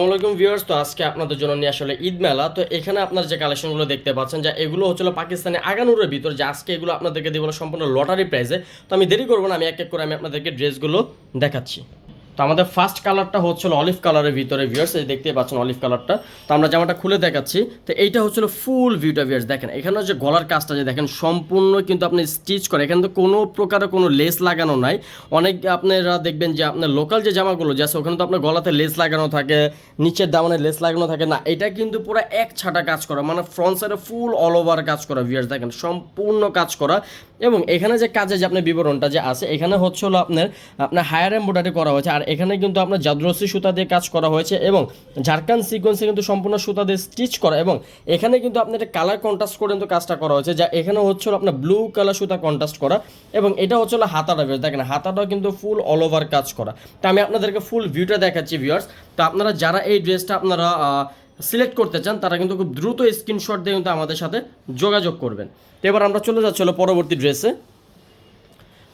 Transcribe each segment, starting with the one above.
আসসালামাইকুম ভিউয়ার্স, তো আজকে আপনাদের জন্য নিয়ে আসলে ঈদ মেলা। তো এখানে আপনার যে কালেকশনগুলো দেখতে পাচ্ছেন, যে এগুলো হচ্ছিল পাকিস্তানি আগানুরের ভিতর, যে আজকে এগুলো আপনাদেরকে দেবো সম্পূর্ণ লটারি প্রাইজে। তো আমি দেরি করব না, আমি এক এক করে আমি আপনাদেরকে ড্রেসগুলো দেখাচ্ছি। তো আমাদের ফার্স্ট কালারটা হচ্ছিল অলিভ কালারের ভিতরে ভিউয়ার্স এই দেখতে পাচ্ছেন অলিভ কালারটা তো আমরা জামাটা খুলে দেখাচ্ছি। তো এইটা হচ্ছিল ফুল ভিউটা ভিউয়ার্স দেখেন। এখানে যে গলার কাজটা যে দেখেন, সম্পূর্ণ কিন্তু আপনি স্টিচ করে, এখানে তো কোনো প্রকারের কোনো লেস লাগানো নাই। অনেক আপনারা দেখবেন যে আপনার লোকাল যে জামাগুলো যে আছে ওখানে তো আপনার গলাতে লেস লাগানো থাকে, নিচের দামনে লেস লাগানো থাকে, না, এটা কিন্তু পুরো এক ছাটা কাজ করা মানে ফ্রন্ট সাইডে ফুল অল ওভার কাজ করা ভিউয়ার্স দেখেন, সম্পূর্ণ কাজ করা। এবং এখানে যে কাজে যে আপনার বিবরণটা যে আছে, এখানে হচ্ছে হলো আপনার আপনার হায়ার এম্বোডারি করা হয়েছে, আর এখানে কিন্তু আপনার জাদ্রসি সুতা দিয়ে কাজ করা হয়েছে এবং ঝাড়খান সিকোয়েন্সে কিন্তু সম্পূর্ণ সুতা দিয়ে স্টিচ করা এবং এখানে কিন্তু আপনার একটা কালার কন্ট্রাস্ট করে কিন্তু কাজটা করা হয়েছে, যা এখানে হচ্ছে আপনার ব্লু কালার সুতা কন্ট্রাস্ট করা এবং এটা হচ্ছে হাতাটা বেশ। দেখেন, হাতাটাও কিন্তু ফুল অল ওভার কাজ করা। তো আমি আপনাদেরকে ফুল ভিউটা দেখাচ্ছি ভিউয়ার্স তো আপনারা যারা এই ড্রেসটা আপনারা সিলেক্ট করতে চান, তারা কিন্তু খুব দ্রুত স্ক্রিনশট দিয়ে কিন্তু আমাদের সাথে যোগাযোগ করবেন। তো এবার আমরা চলে যাচ্ছি হলো পরবর্তী ড্রেসে।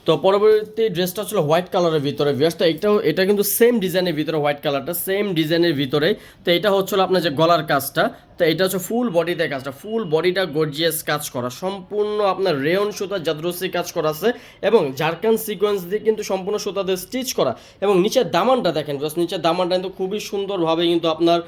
তো পরবর্তী ড্রেসটা ছিল হোয়াইট কালারের ভিতরে ভিউয়ার্স তো এটাও এটা কিন্তু সেম ডিজাইনের ভিতরে হোয়াইট কালারটা সেম ডিজাইনের ভিতরে। তো এটা হচ্ছিল আপনার যে গলার কাজটা তো এটা হচ্ছে ফুল বডিতে কাজটা। ফুল বডিটা গর্জিয়াস কাজ করা। সম্পূর্ণ আপনার রেয়ন সুতা জাদ্রসি কাজ করা আছে এবং ঝাড়খান সিকোয়েন্স দিয়ে কিন্তু সম্পূর্ণ সুতা দিয়ে স্টিচ করা। এবং নিচের দামানটা দেখেন জাস্ট নিচের দামানটা কিন্তু খুবই সুন্দরভাবে কিন্তু আপনার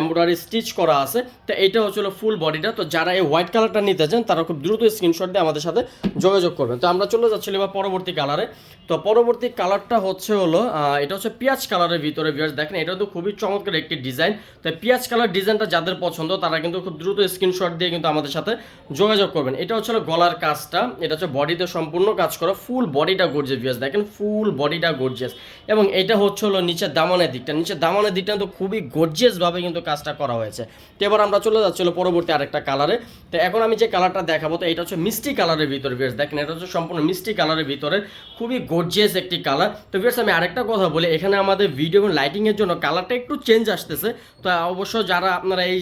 এমব্রয়ডারি স্টিচ করা আছে। তো এটা হচ্ছিল ফুল বডিটা তো যারা এই হোয়াইট কালারটা নিতে চান, তারা খুব দ্রুত স্ক্রিনশট দিয়ে আমাদের সাথে যোগাযোগ করবেন। তো আমরা চলে যাচ্ছি এবার পরবর্তী কালারে তো পরবর্তী কালারটা হচ্ছে হলো এটা হচ্ছে পেঁয়াজ কালারের ভিতরে ভিউয়ার্স দেখেন, এটা তো খুবই চমৎকার একটি ডিজাইন তো পেঁয়াজ কালার ডিজাইনটা যাদের পছন্দ তারা কিন্তু খুব দ্রুত স্ক্রিনশট দিয়ে কিন্তু আমাদের সাথে যোগাযোগ করবেন। এটা হচ্ছে গলার কাজটা, এটা হচ্ছে বডিতে সম্পূর্ণ কাজ করা ফুল বডিটা গর্জিয়াস ভিউয়ার্স দেখেন ফুল বডিটা গর্জিয়াস এবং এটা হচ্ছে হলো নিচের দামানের দিকটা, নিচের দামানের দিকটা তো খুবই গর্জিয়াসভাবে কিন্তু কাজটা করা হয়েছে। তো এবার আমরা চলে যাচ্ছি হলো পরবর্তী আরেকটা কালারে তো এখন আমি যে কালারটা দেখাবো, তো এটা হচ্ছে মিষ্টি কালারের ভিতরে ভিউয়ার্স দেখেন এটা হচ্ছে সম্পূর্ণ মিষ্টি কালারের ভিতরে খুবই গর্জিয়াস একটি কালার তো ভিউয়ার্স আমি আরেকটা কথা বলি, এখানে আমাদের ভিডিও এবং লাইটিংয়ের জন্য কালারটা একটু চেঞ্জ আসতেছে। তো অবশ্য যারা আপনারা এই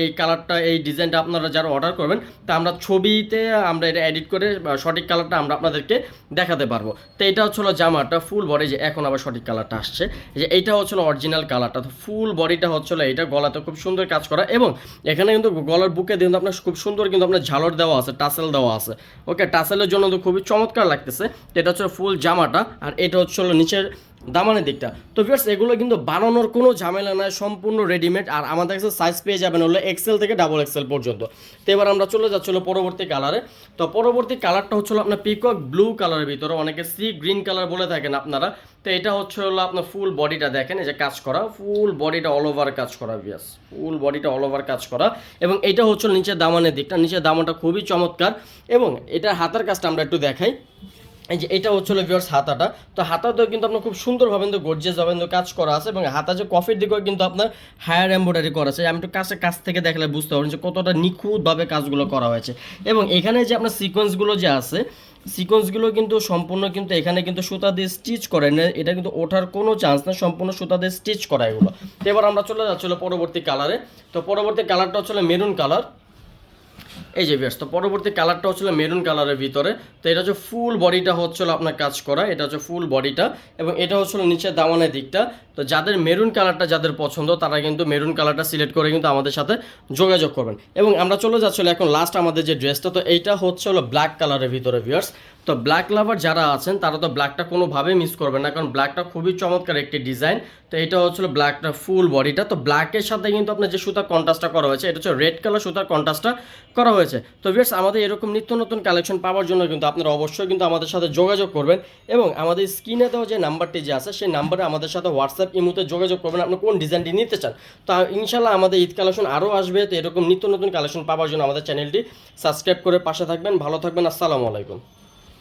এই কালারটা, এই ডিজাইনটা আপনারা যারা অর্ডার করবেন, তা আমরা ছবিতে আমরা এটা এডিট করে সঠিক কালারটা আমরা আপনাদেরকে দেখাতে পারব। তো এটা হচ্ছিল জামাটা ফুল বডি যে এখন আবার সঠিক কালারটা আসছে। যে এইটা হচ্ছিল অরিজিনাল কালারটা, তো ফুল বডিটা হচ্ছিল এটা, গলাতে খুব সুন্দর কাজ করা এবং এখানে কিন্তু গলার বুকে কিন্তু আপনার খুব সুন্দর কিন্তু আপনার ঝালর দেওয়া আছে টাসেল দেওয়া আছে। ওকে টাসেলের জন্য তো খুবই চমৎকার লাগতেছে। এটা হচ্ছে ফুল জামাটা, আর এটা হচ্ছে নিচের দামানের দিকটা। তো ভিউয়ার্স এগুলো কিন্তু বানানোর কোনো ঝামেলা নাই, সম্পূর্ণ রেডিমেড আর আমাদের কাছে সাইজ পেয়ে যাবেন হলো এক্সেল থেকে ডাবল এক্সেল পর্যন্ত। তো এবার আমরা চলে যাচ্ছিল পরবর্তী কালারে তো পরবর্তী কালারটা হচ্ছিল আপনার পিকক ব্লু কালারের ভিতরে, অনেকে সি গ্রিন কালার বলে থাকেন আপনারা। তো এটা হচ্ছে হলো আপনার ফুল বডিটা দেখেন, এই যে কাজ করা ফুল বডিটা অল ওভার কাজ করা ভিয়াস ফুল বডিটা অল ওভার কাজ করা। এবং এটা হচ্ছে নিচের দামানের দিকটা, নিচের দামানটা খুবই চমৎকার। এবং এটা হাতার কাজটা আমরা একটু দেখাই। এই যে এটা হচ্ছিল ভিউয়ার্স হাতাটা। তো হাতাতেও কিন্তু আপনার খুব সুন্দরভাবে কিন্তু গর্জিয়াস ভাবে কিন্তু কাজ করা আছে এবং হাতা যে কফির দিকেও কিন্তু আপনার হায়ার এম্ব্রয়ডারি করা আছে। আমি একটু কাছে কাছ থেকে দেখলে বুঝতে পারবেন যে কতটা নিখুঁতভাবে কাজগুলো করা হয়েছে। এবং এখানে যে আপনার সিকোয়েন্সগুলো যে আছে সিকোয়েন্সগুলো কিন্তু সম্পূর্ণ কিন্তু এখানে কিন্তু সুতা দিয়ে স্টিচ করে না এটা কিন্তু ওঠার কোনো চান্স না, সম্পূর্ণ সুতা দিয়ে স্টিচ করা এগুলো। তো এবার আমরা চলে যাচ্ছিল পরবর্তী কালারে তো পরবর্তী কালারটা হচ্ছিল মেরুন কালার এই যে ব্যস্ত পরবর্তী কালারটা হচ্ছিল মেরুন কালারের ভিতরে। তো এটা হচ্ছে ফুল বডিটা হচ্ছিল আপনার কাজ করা, এটা হচ্ছে ফুল বডিটা এবং এটা হচ্ছিল নিচে দামানের দিকটা। তো যাদের মেরুন কালারটা যাদের পছন্দ, তারা কিন্তু মেরুন কালারটা সিলেক্ট করে কিন্তু আমাদের সাথে যোগাযোগ করবেন। এবং আমরা চলে যাচ্ছিল এখন লাস্ট আমাদের যে ড্রেসটা তো এইটা হচ্ছে হলো ব্ল্যাক কালারের ভিতরে ভিউয়ার্স তো ব্ল্যাক লাভার যারা আছেন, তারা তো ব্ল্যাকটা কোনোভাবেই মিস করবেন না, কারণ ব্ল্যাকটা খুবই চমৎকার একটি ডিজাইন তো এটা হচ্ছিল ব্ল্যাকটা ফুল বডিটা তো ব্ল্যাকের সাথে কিন্তু আপনার যে সুতার কন্ট্রাস্টটা করা হয়েছে, এটা হচ্ছে রেড কালার সুতার কন্ট্রাস্টটা করা হয়েছে। তো ভিউয়ার্স আমাদের এরকম নিত্য নতুন কালেকশন পাওয়ার জন্য কিন্তু আপনারা অবশ্যই কিন্তু আমাদের সাথে যোগাযোগ করবেন। এবং আমাদের স্ক্রিনে দেওয়া যে নাম্বারটি যে আছে, সেই নাম্বারে আমাদের সাথে হোয়াটসঅ্যাপ ইমুতে যোগাযোগ করবেন। আপনি কোন ডিজাইনটি নিতে চান? তো ইনশাল্লাহ আমাদের ঈদ কালেকশন আরও আসবে। তো এরকম নিত্য নতুন কালেকশন পাওয়ার জন্য আমাদের চ্যানেলটি সাবস্ক্রাইব করে পাশে থাকবেন। ভালো থাকবেন। আসসালামু আলাইকুম।